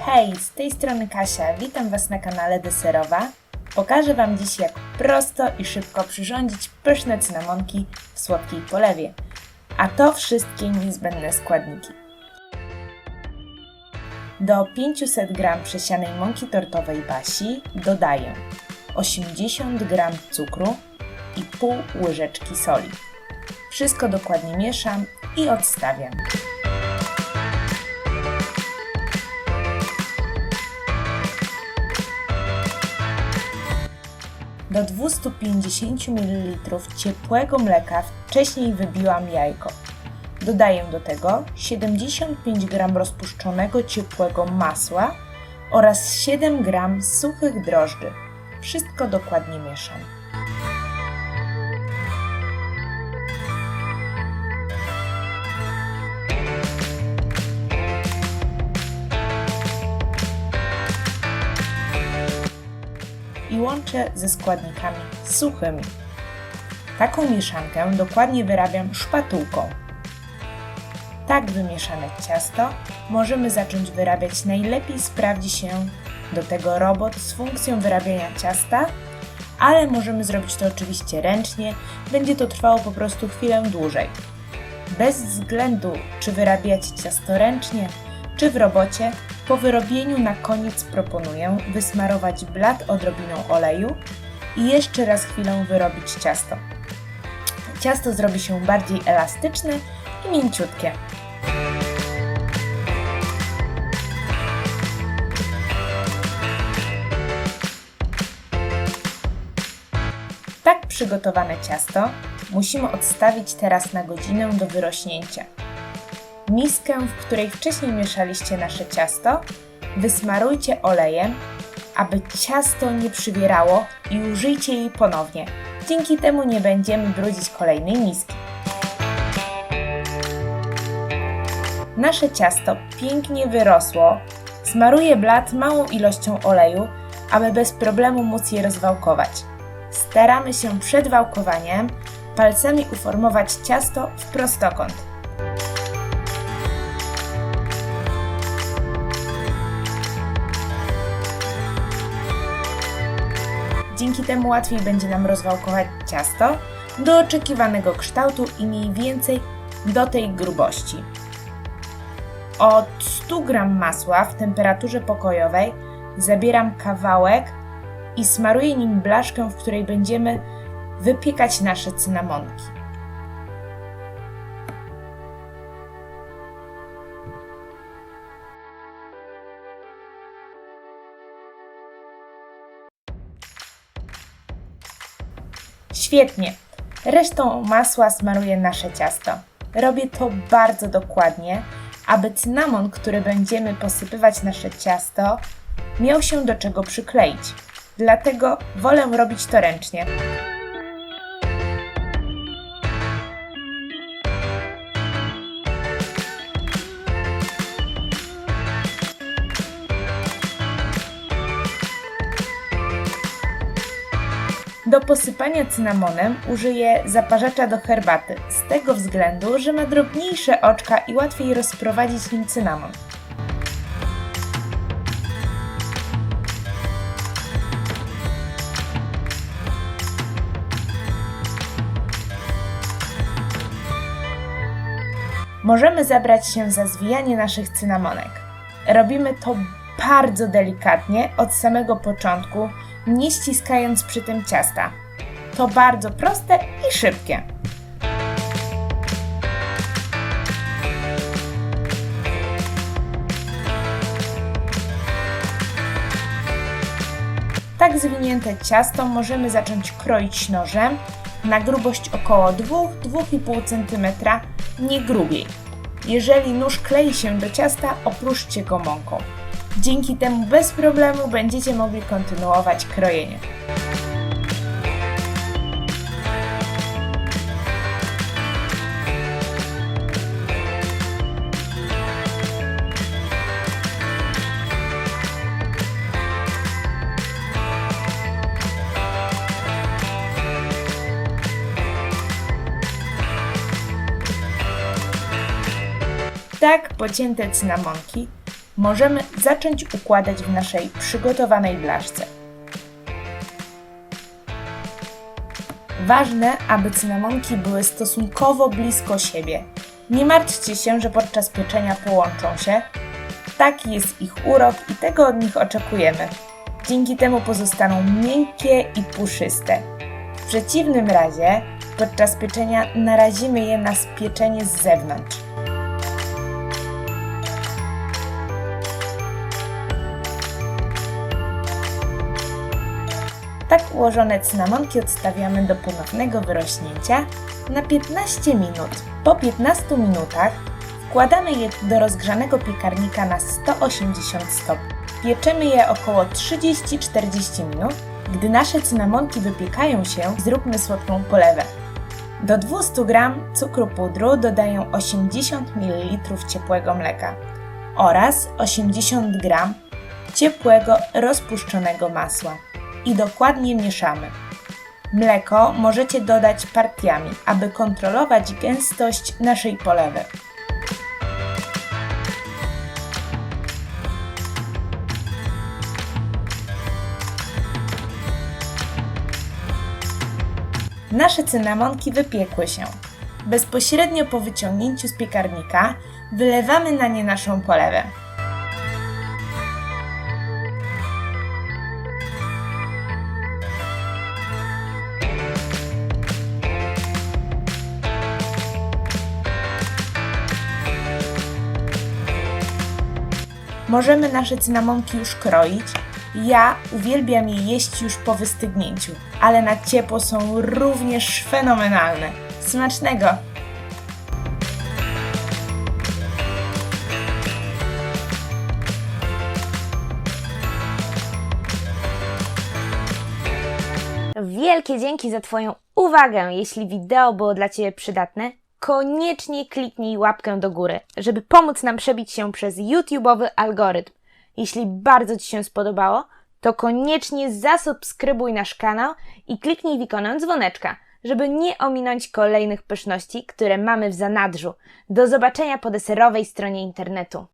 Hej, z tej strony Kasia, witam Was na kanale Deserowa. Pokażę Wam dziś jak prosto i szybko przyrządzić pyszne cynamonki w słodkiej polewie. A to wszystkie niezbędne składniki. Do 500 g przesianej mąki tortowej Basi dodaję 80 g cukru i pół łyżeczki soli. Wszystko dokładnie mieszam i odstawiam. Do 250 ml ciepłego mleka wcześniej wybiłam jajko. Dodaję do tego 75 g rozpuszczonego ciepłego masła oraz 7 g suchych drożdży. Wszystko dokładnie mieszam. Łączę ze składnikami suchymi. Taką mieszankę dokładnie wyrabiam szpatułką. Tak wymieszane ciasto możemy zacząć wyrabiać. Najlepiej sprawdzi się do tego robot z funkcją wyrabiania ciasta, ale możemy zrobić to oczywiście ręcznie, będzie to trwało po prostu chwilę dłużej. Bez względu, czy wyrabiacie ciasto ręcznie, czy w robocie, po wyrobieniu na koniec proponuję wysmarować blat odrobiną oleju i jeszcze raz chwilę wyrobić ciasto. Ciasto zrobi się bardziej elastyczne i mięciutkie. Tak przygotowane ciasto musimy odstawić teraz na godzinę do wyrośnięcia. Miskę, w której wcześniej mieszaliście nasze ciasto, wysmarujcie olejem, aby ciasto nie przywierało i użyjcie jej ponownie. Dzięki temu nie będziemy brudzić kolejnej miski. Nasze ciasto pięknie wyrosło. Smaruję blat małą ilością oleju, aby bez problemu móc je rozwałkować. Staramy się przed wałkowaniem palcami uformować ciasto w prostokąt. Dzięki temu łatwiej będzie nam rozwałkować ciasto do oczekiwanego kształtu i mniej więcej do tej grubości. Od 100 g masła w temperaturze pokojowej zabieram kawałek i smaruję nim blaszkę, w której będziemy wypiekać nasze cynamonki. Świetnie. Resztą masła smaruję nasze ciasto. Robię to bardzo dokładnie, aby cynamon, który będziemy posypywać nasze ciasto, miał się do czego przykleić. Dlatego wolę robić to ręcznie. Do posypania cynamonem użyję zaparzacza do herbaty, z tego względu, że ma drobniejsze oczka i łatwiej rozprowadzić nim cynamon. Możemy zabrać się za zwijanie naszych cynamonek. Robimy to bardzo delikatnie od samego początku, nie ściskając przy tym ciasta. To bardzo proste i szybkie. Tak zwinięte ciasto możemy zacząć kroić nożem na grubość około 2-2,5 cm, nie grubiej. Jeżeli nóż klei się do ciasta, opróżcie go mąką. Dzięki temu bez problemu będziecie mogli kontynuować krojenie. Tak pocięte cynamonki możemy zacząć układać w naszej przygotowanej blaszce. Ważne, aby cynamonki były stosunkowo blisko siebie. Nie martwcie się, że podczas pieczenia połączą się. Taki jest ich urok i tego od nich oczekujemy. Dzięki temu pozostaną miękkie i puszyste. W przeciwnym razie podczas pieczenia narazimy je na spieczenie z zewnątrz. Tak ułożone cynamonki odstawiamy do ponownego wyrośnięcia na 15 minut. Po 15 minutach wkładamy je do rozgrzanego piekarnika na 180 stopni. Pieczemy je około 30-40 minut. Gdy nasze cynamonki wypiekają się, zróbmy słodką polewę. Do 200 g cukru pudru dodaję 80 ml ciepłego mleka oraz 80 g ciepłego rozpuszczonego masła i dokładnie mieszamy. Mleko możecie dodać partiami, aby kontrolować gęstość naszej polewy. Nasze cynamonki wypiekły się. Bezpośrednio po wyciągnięciu z piekarnika wylewamy na nie naszą polewę. Możemy nasze cynamonki już kroić. Ja uwielbiam je jeść już po wystygnięciu, ale na ciepło są również fenomenalne. Smacznego! Wielkie dzięki za Twoją uwagę. Jeśli wideo było dla Ciebie przydatne, koniecznie kliknij łapkę do góry, żeby pomóc nam przebić się przez YouTube'owy algorytm. Jeśli bardzo Ci się spodobało, to koniecznie zasubskrybuj nasz kanał i kliknij w ikonę dzwoneczka, żeby nie ominąć kolejnych pyszności, które mamy w zanadrzu. Do zobaczenia po deserowej stronie internetu.